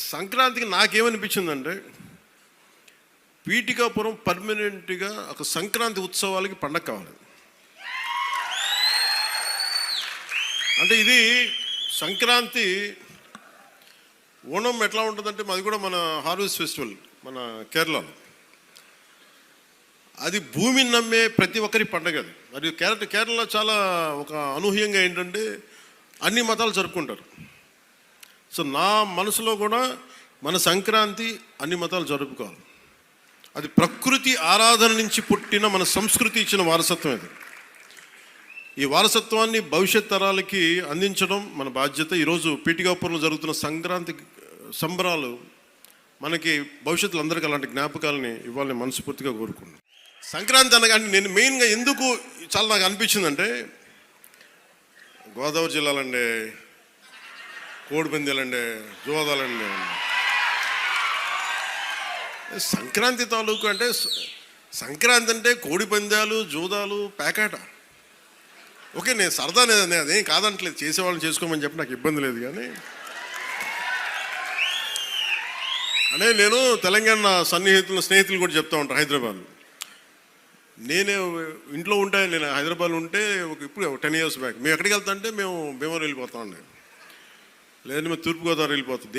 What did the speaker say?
సంక్రాంతికి నాకేమనిపించిందంటే పీఠికాపురం పర్మనెంట్గా ఒక సంక్రాంతి ఉత్సవాలకి పండగ కావాలి. అంటే ఇది సంక్రాంతి ఓణం ఎట్లా ఉంటుందంటే మాది కూడా మన హార్వెస్ట్ ఫెస్టివల్ మన కేరళలో. అది భూమిని నమ్మే ప్రతి ఒక్కరి పండగ అది. మరియు కేరళ కేరళలో చాలా ఒక అనూహ్యంగా ఏంటంటే అన్ని మతాలు జరుపుకుంటారు. సో నా మనసులో కూడా మన సంక్రాంతి అన్ని మతాలు జరుపుకోవాలి. అది ప్రకృతి ఆరాధన నుంచి పుట్టిన మన సంస్కృతి ఇచ్చిన వారసత్వం ఇది. ఈ వారసత్వాన్ని భవిష్యత్ తరాలకి అందించడం మన బాధ్యత. ఈరోజు పీటికాపురంలో జరుగుతున్న సంక్రాంతి సంబరాలు మనకి భవిష్యత్తులో అందరికీ అలాంటి జ్ఞాపకాలని ఇవ్వాలని మనస్ఫూర్తిగా కోరుకున్నాను సంక్రాంతి అనగానే నేను మెయిన్గా ఎందుకు చాలా నాకు అనిపించిందంటే గోదావరి జిల్లాలండి కోడిపందాలండి జోదాలండి సంక్రాంతి తాలూకు అంటే సంక్రాంతి అంటే కోడిపందాలు జూదాలు పేకాట. ఓకే నేను సరదా నేను నేను అదేం కాదంటలేదు చేసేవాళ్ళని చేసుకోమని చెప్పి నాకు ఇబ్బంది లేదు కానీ. అంటే నేను తెలంగాణ సన్నిహితులు స్నేహితులు కూడా చెప్తా ఉంటాను హైదరాబాద్ నేనే ఇంట్లో ఉంటే నేను హైదరాబాద్ ఉంటే ఒక ఇప్పుడు టెన్ ఇయర్స్ బ్యాక్. మేము ఎక్కడికి వెళ్తా అంటే మేము భీమవరం వెళ్ళిపోతా అండి లేదంటే మేము తూర్పుగోదావరి వెళ్ళిపోతాం.